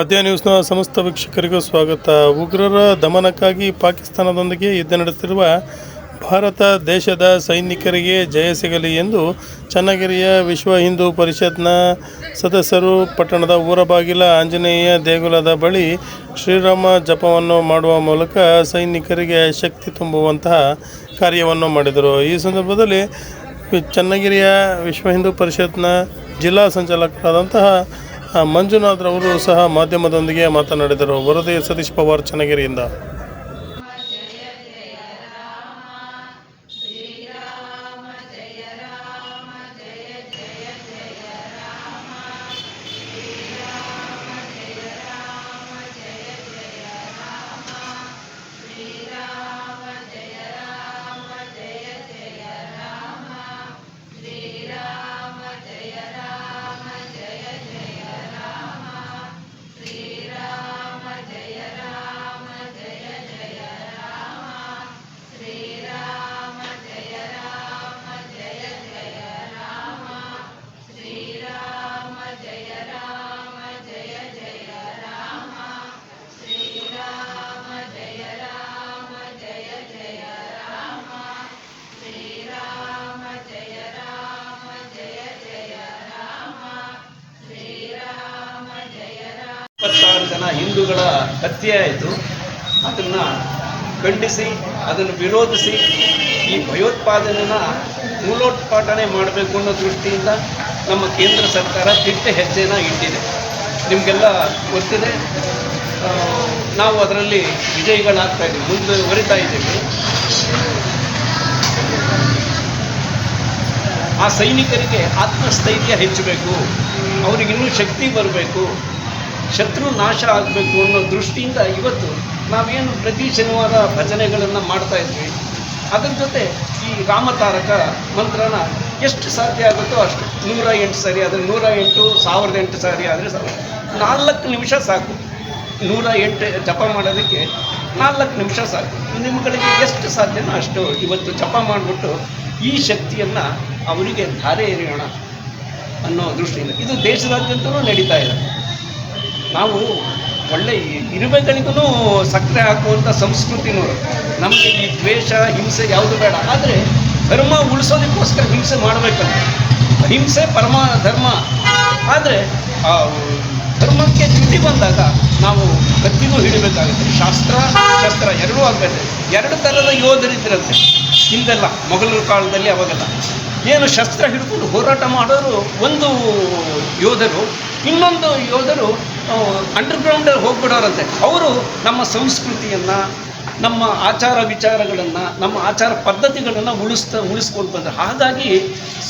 ಆದ್ಯ ನ್ಯೂಸ್ನ ಸಮಸ್ತ ವೀಕ್ಷಕರಿಗೂ ಸ್ವಾಗತ. ಉಗ್ರರ ದಮನಕ್ಕಾಗಿ ಪಾಕಿಸ್ತಾನದೊಂದಿಗೆ ಯುದ್ಧ ನಡೆಸುತ್ತಿರುವ ಭಾರತ ದೇಶದ ಸೈನಿಕರಿಗೆ ಜಯ ಸಿಗಲಿ ಎಂದು ಚನ್ನಗಿರಿಯ ವಿಶ್ವ ಹಿಂದೂ ಪರಿಷತ್ನ ಸದಸ್ಯರು ಪಟ್ಟಣದ ಊರಬಾಗಿಲ ಆಂಜನೇಯ ದೇಗುಲದ ಬಳಿ ಶ್ರೀರಾಮ ಜಪವನ್ನು ಮಾಡುವ ಮೂಲಕ ಸೈನಿಕರಿಗೆ ಶಕ್ತಿ ತುಂಬುವಂತಹ ಕಾರ್ಯವನ್ನು ಮಾಡಿದರು. ಈ ಸಂದರ್ಭದಲ್ಲಿ ಚನ್ನಗಿರಿಯ ವಿಶ್ವ ಹಿಂದೂ ಪರಿಷತ್ನ ಜಿಲ್ಲಾ ಸಂಚಾಲಕರಾದಂತಹ ಮಂಜುನಾಥ್ರವರು ಸಹ ಮಾಧ್ಯಮದೊಂದಿಗೆ ಮಾತನಾಡಿದರು. ವರದಿ ಸತೀಶ್ ಪವಾರ್ ಚನ್ನಗಿರಿಯಿಂದ. ಹಿಂದೂಗಳ ಹತ್ಯೆ ಆಯಿತು. ಅದನ್ನು ಖಂಡಿಸಿ, ಅದನ್ನು ವಿರೋಧಿಸಿ ಈ ಭಯೋತ್ಪಾದನೆನ ಮೂಲೋತ್ಪಾಟನೆ ಮಾಡಬೇಕು ಅನ್ನೋ ದೃಷ್ಟಿಯಿಂದ ನಮ್ಮ ಕೇಂದ್ರ ಸರ್ಕಾರ ತಿಟ್ಟ ಹೆಜ್ಜೆನ ಇಟ್ಟಿದೆ. ನಿಮಗೆಲ್ಲ ಗೊತ್ತಿದೆ. ನಾವು ಅದರಲ್ಲಿ ವಿಜಯಿಗಳಾಗ್ತಾ ಇದ್ದೀವಿ. ಮುಂದುವರಿತಾ ಇದ್ದೀವಿ. ಆ ಸೈನಿಕರಿಗೆ ಆತ್ಮಸ್ಥೈರ್ಯ ಹೆಚ್ಚಬೇಕು. ಅವರಿಗಿನ್ನೂ ಶಕ್ತಿ ಬರಬೇಕು. ಶತ್ರು ನಾಶ ಆಗಬೇಕು ಅನ್ನೋ ದೃಷ್ಟಿಯಿಂದ ಇವತ್ತು ನಾವೇನು ಪ್ರತಿ ಶನಿವಾರ ಭಜನೆಗಳನ್ನು ಮಾಡ್ತಾ ಇದ್ವಿ. ಅದರ ಜೊತೆ ಈ ರಾಮತಾರಕ ಮಂತ್ರನ ಎಷ್ಟು ಸಾಧ್ಯ ಆಗುತ್ತೋ ಅಷ್ಟು ನೂರ ಎಂಟು ಸಾರಿ ಆದರೆ ನೂರ ಎಂಟು, ಸಾವಿರದ ಎಂಟು ಸಾರಿ ಆದರೆ ನಾಲ್ಕು ನಿಮಿಷ ಸಾಕು. ನೂರ ಎಂಟು ಜಪ ಮಾಡೋದಕ್ಕೆ ನಾಲ್ಕು ನಿಮಿಷ ಸಾಕು. ನಿಮ್ಗಳಿಗೆ ಎಷ್ಟು ಸಾಧ್ಯನೋ ಅಷ್ಟು ಇವತ್ತು ಜಪ ಮಾಡಿಬಿಟ್ಟು ಈ ಶಕ್ತಿಯನ್ನು ಅವರಿಗೆ ಧಾರೆ ಎರೆಯೋಣ ಅನ್ನೋ ದೃಷ್ಟಿಯಿಂದ. ಇದು ದೇಶದಾದ್ಯಂತಲೂ ನಡೀತಾ ಇದೆ. ನಾವು ಒಳ್ಳೆ ಇರುವೆಗಳಿಗೂ ಸಕ್ಕರೆ ಹಾಕುವಂಥ ಸಂಸ್ಕೃತಿನೂ ನಮಗೆ ಈ ದ್ವೇಷ, ಹಿಂಸೆ ಯಾವುದು ಬೇಡ. ಆದರೆ ಧರ್ಮ ಉಳಿಸೋದಕ್ಕೋಸ್ಕರ ಹಿಂಸೆ ಮಾಡಬೇಕಂತ. ಹಿಂಸೆ ಪರಮ ಧರ್ಮ. ಆದರೆ, ಆ, ಧರ್ಮಕ್ಕೆ ಚ್ಯುತಿ ಬಂದಾಗ ನಾವು ಕತ್ತಿಗೂ ಹಿಡಿಬೇಕಾಗುತ್ತೆ. ಶಾಸ್ತ್ರ, ಶಸ್ತ್ರ ಎರಡೂ ಆಗಬೇಕು. ಎರಡು ಥರದ ಯೋಧರಿದ್ದಿರುತ್ತೆ ಹಿಂದೆಲ್ಲ, ಮೊಘಲರ ಕಾಲದಲ್ಲಿ ಅವಾಗೆಲ್ಲ. ಏನು ಶಸ್ತ್ರ ಹಿಡ್ಕೊಂಡು ಹೋರಾಟ ಮಾಡೋರು ಒಂದು ಯೋಧರು, ಇನ್ನೊಂದು ಯೋಧರು ಅಂಡರ್ಗ್ರೌಂಡಲ್ಲಿ ಹೋಗ್ಬಿಡೋರಂತೆ. ಅವರು ನಮ್ಮ ಸಂಸ್ಕೃತಿಯನ್ನು, ನಮ್ಮ ಆಚಾರ ವಿಚಾರಗಳನ್ನು, ನಮ್ಮ ಆಚಾರ ಪದ್ಧತಿಗಳನ್ನು ಉಳಿಸ್ತಾ, ಉಳಿಸ್ಕೊಂಡು ಬಂದರು. ಹಾಗಾಗಿ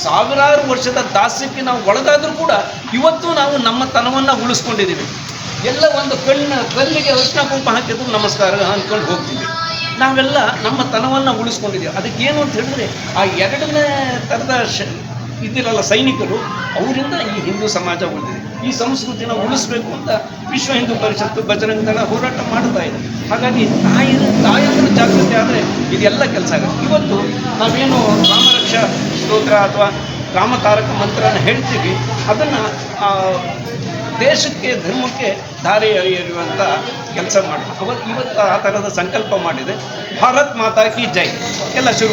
ಸಾವಿರಾರು ವರ್ಷದ ದಾಸ್ಯಕ್ಕೆ ನಾವು ಒಳಗಾದರೂ ಕೂಡ ಇವತ್ತು ನಾವು ನಮ್ಮ ತನವನ್ನು ಉಳಿಸ್ಕೊಂಡಿದ್ದೀವಿ ಎಲ್ಲ ಒಂದು ಕಣ್ಣು, ಕಲ್ಲಿಗೆ ಅರಿಶಿನ ಕುಂಪ ಹಾಕಿದ್ರು ನಮಸ್ಕಾರ ಅಂದ್ಕೊಂಡು ಹೋಗ್ತೀವಿ. ನಾವೆಲ್ಲ ನಮ್ಮ ತನವನ್ನು ಉಳಿಸ್ಕೊಂಡಿದ್ದೀವಿ ಅದಕ್ಕೇನು ಅಂತ ಹೇಳಿದ್ರೆ ಆ ಎರಡನೇ ಥರದ ಶ ಇದಿರಲ್ಲ ಸೈನಿಕರು, ಅವರಿಂದ ಈ ಹಿಂದೂ ಸಮಾಜ ಉಳಿದಿದೆ ಈ ಸಂಸ್ಕೃತಿನ ಉಳಿಸ್ಬೇಕು ಅಂತ ವಿಶ್ವ ಹಿಂದೂ ಪರಿಷತ್ತು ಬಜರಂಗ ದಳ ಹೋರಾಟ ಮಾಡ್ತಾ ಇದೆ. ಹಾಗಾಗಿ ತಾಯಿ ತಾಯಂದ್ರ ಜಾಗೃತಿ ಆದರೆ ಇದೆಲ್ಲ ಕೆಲಸ ಆಗುತ್ತೆ. ಇವತ್ತು ನಾವೇನು ರಾಮರಕ್ಷಾ ಸ್ತೋತ್ರ ಅಥವಾ ರಾಮತಾರಕ ಮಂತ್ರನ ಹೇಳ್ತೀವಿ, ಅದನ್ನು ದೇಶಕ್ಕೆ, ಧರ್ಮಕ್ಕೆ ದಾರಿ ಎರೆಯುವಂಥ ಕೆಲಸ ಮಾಡಿ ಅವತ್ತು ಇವತ್ತು ಆ ಥರದ ಸಂಕಲ್ಪ ಮಾಡಿದೆ. ಭಾರತ್ ಮಾತಾ ಕಿ ಜೈ. ಎಲ್ಲ ಶುರು